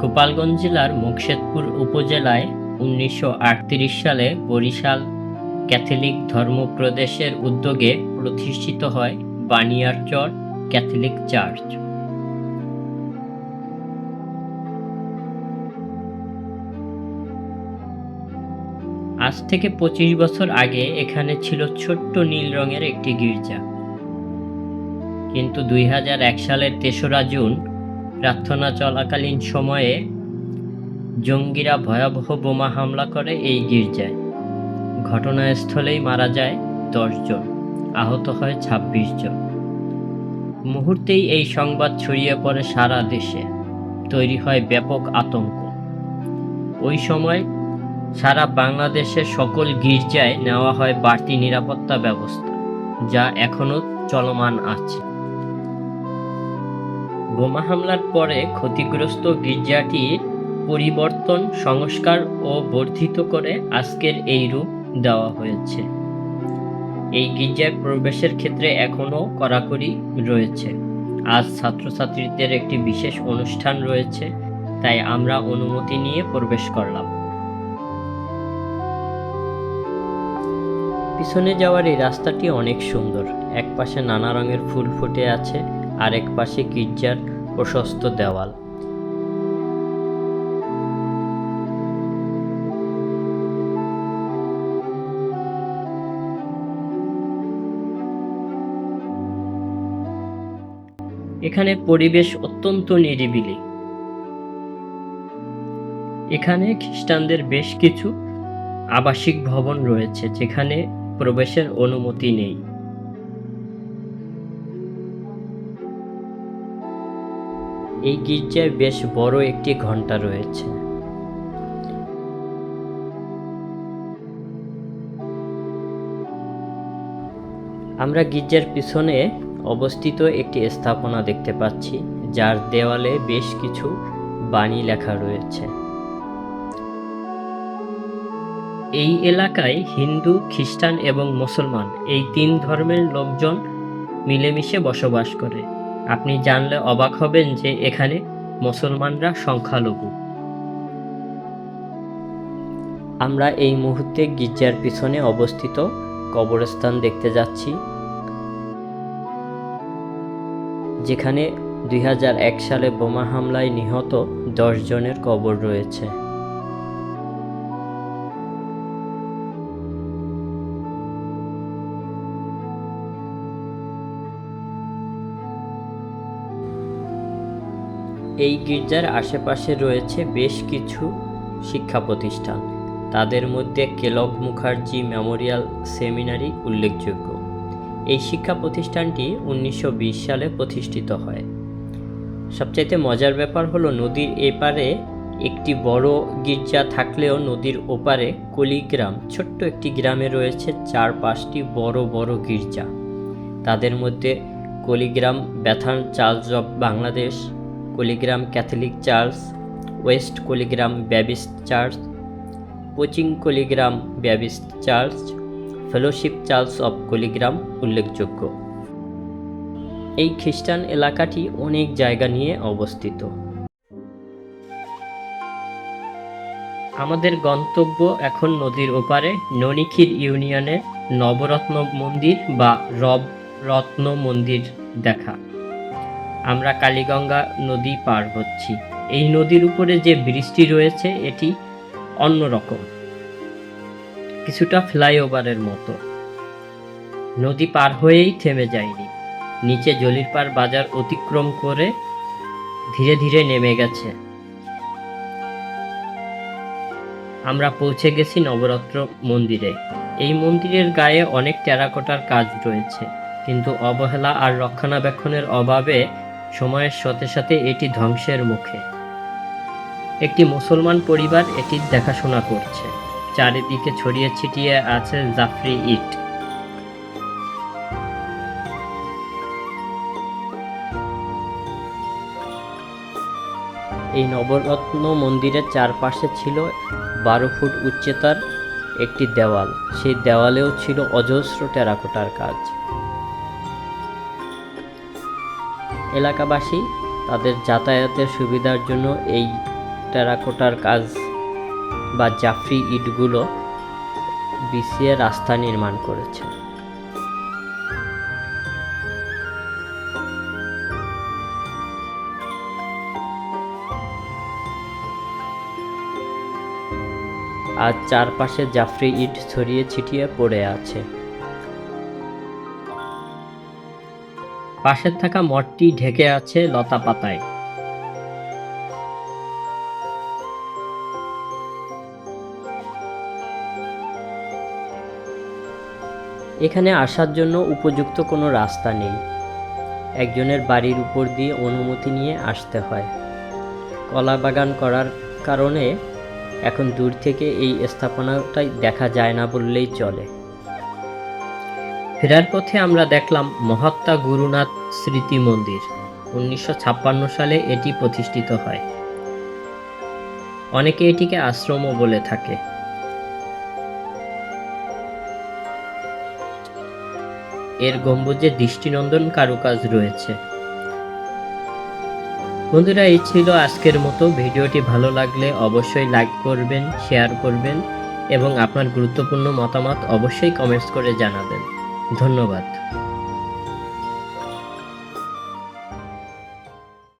গোপালগঞ্জ জেলার মুকশেদপুর উপজেলায় উনিশশো আটত্রিশ সালে বরিশাল ক্যাথলিক ধর্মপ্রদেশের উদ্যোগে প্রতিষ্ঠিত হয় বানিয়ারচর ক্যাথলিক চার্চ। আজ থেকে পঁচিশ বছর আগে এখানে ছিল ছোট্ট নীল রঙের একটি গির্জা। কিন্তু দুই হাজার এক সালের তেসরা জুন প্রার্থনা চলাকালীন সময়ে জঙ্গিরা ভয়াবহ বোমা হামলা করে এই গির্জায়। ঘটনাস্থলেই মারা যায় জন, আহত হয় ২৬ জন। মুহূর্তেই এই সংবাদ ছড়িয়ে পড়ে সারা দেশে। তৈরি হয় ব্যাপক আতঙ্ক। ওই সময় সারা বাংলাদেশের সকল গির্জায় নেওয়া হয় বাড়তি নিরাপত্তা ব্যবস্থা, যা এখনও চলমান আছে। বোমা হামলার পরে ক্ষতিগ্রস্ত গির্জাটির পরিবর্তন, সংস্কার ও বর্ধিত করে আজকের এই রূপ দেওয়া হয়েছে। এই গির্জায় প্রবেশের ক্ষেত্রে এখনও কড়াকড়ি রয়েছে। আজ ছাত্রছাত্রীদের একটি বিশেষ অনুষ্ঠান রয়েছে, তাই আমরা অনুমতি নিয়ে প্রবেশ করলাম। পিছনে যাওয়ার এই রাস্তাটি অনেক সুন্দর। এক পাশে নানা রঙের ফুল ফুটে আছে। আর এক পাশে গির্জার প্রশস্ত দেওয়াল। এখানে পরিবেশ অত্যন্ত নিরিবিলি। এখানে খ্রিস্টানদের বেশ কিছু আবাসিক ভবন রয়েছে, যেখানে প্রবেশের অনুমতি নেই। এই গির্জায় বেশ বড় একটি ঘণ্টা রয়েছে। আমরা গির্জার পিছনে অবস্থিত একটি স্থাপনা দেখতে পাচ্ছি, যার দেওয়ালে বেশ কিছু বাণী লেখা রয়েছে। এই এলাকায় হিন্দু, খ্রিস্টান এবং মুসলমান এই তিন ধর্মের লোকজন মিলেমিশে বসবাস করে। আপনি জানলে অবাক হবেন যে এখানে মুসলমানরা সংখ্যালঘু। আমরা এই মুহূর্তে গির্জার পিছনে অবস্থিত কবরস্থান দেখতে যাচ্ছি। যেখানে দুই হাজার এক সালে বোমা হামলায় নিহত দশ জনের কবর রয়েছে। এই গির্জার আশেপাশে রয়েছে বেশ কিছু শিক্ষা প্রতিষ্ঠান তাদের মধ্যে কেলক মুখার্জি মেমোরিয়াল সেমিনারি উল্লেখযোগ্য। এই শিক্ষা প্রতিষ্ঠানটি উনিশশো বিশ সালে প্রতিষ্ঠিত হয়। সবচাইতে মজার ব্যাপার হলো নদীর এপারে একটি বড় গির্জা থাকলেও নদীর ওপারে কলিগ্রাম, ছোট্ট একটি গ্রামে রয়েছে চার পাঁচটি বড় বড় গির্জা। তাদের মধ্যে Koligram, Bethan, church of Bangladesh Koligram Catholic church, west Koligram Baptist church coaching Koligram Baptist church, fellowship church of Koligram উল্লেখযোগ্য। এই খ্রিস্টান এলাকাটি অনেক জায়গা নিয়ে অবস্থিত। আমাদের গন্তব্য এখন নদীর ওপারে ননিখির ইউনিয়নের নবরত্ন মন্দির বা রব রত্ন মন্দির দেখা। আমরা কালীগঙ্গা নদী পার হচ্ছি। এই নদীর উপরে যে ব্রিজটি রয়েছে, এটি অন্যরকম। কিছুটা ফ্লাইওভারের মতো। নদী পার হয়েই থেমে যায়নি। নিচে জলিরপাড় বাজার অতিক্রম করে ধীরে ধীরে নেমে গেছে। আমরা পৌঁছে গেছি নবরত্ন মন্দিরে। এই মন্দিরের গায়ে অনেক টেরাকোটার কাজ রয়েছে, কিন্তু অবহেলা আর রক্ষণাবেক্ষণের অভাবে সময়ের সাথে সাথে এটি ধ্বংসের মুখে। একটি মুসলমান পরিবার এটির দেখাশোনা করছে। চারিদিকে ছড়িয়ে ছিটিয়ে আছে জাফরি ইট। এই নবরত্ন মন্দিরের চারপাশে ছিল বারো ফুট উচ্চতার একটি দেওয়াল। সেই দেওয়ালেও ছিল অজস্র টেরাকোটার কাজ। এলাকাবাসী তাদের যাতায়াতের সুবিধার জন্য এই টেরাকোটার কাজ বা জাফরি ইটগুলো বিছিয়ে রাস্তা নির্মাণ করেছে। আর চারপাশে জাফরি ইট ছড়িয়ে ছিটিয়ে পড়ে আছে। পাশে থাকা মঠটি ঢেকে আছে লতা পাতায়। এখানে আসার জন্য উপযুক্ত কোনো রাস্তা নেই। একজনের বাড়ির উপর দিয়ে অনুমতি নিয়ে আসতে হয়। কলা বাগান করার কারণে এখন দূর থেকে এই স্থাপনাটাই দেখা যায় না বললেই চলে। ফেরার পথে আমরা দেখলাম মহাত্মা গুরুনাথ স্মৃতি মন্দির। উনিশশো ছাপ্পান্ন সালে এটি প্রতিষ্ঠিত হয়। অনেকে এটিকে আশ্রমও বলে থাকে। এর গম্বুজে দৃষ্টিনন্দন কারুকাজ রয়েছে। বন্ধুরা, এই ছিল আজকের মতো। ভিডিওটি ভালো লাগলে অবশ্যই লাইক করবেন শেয়ার করবেন এবং আপনার গুরুত্বপূর্ণ মতামত অবশ্যই কমেন্টস করে জানাবেন। ধন্যবাদ।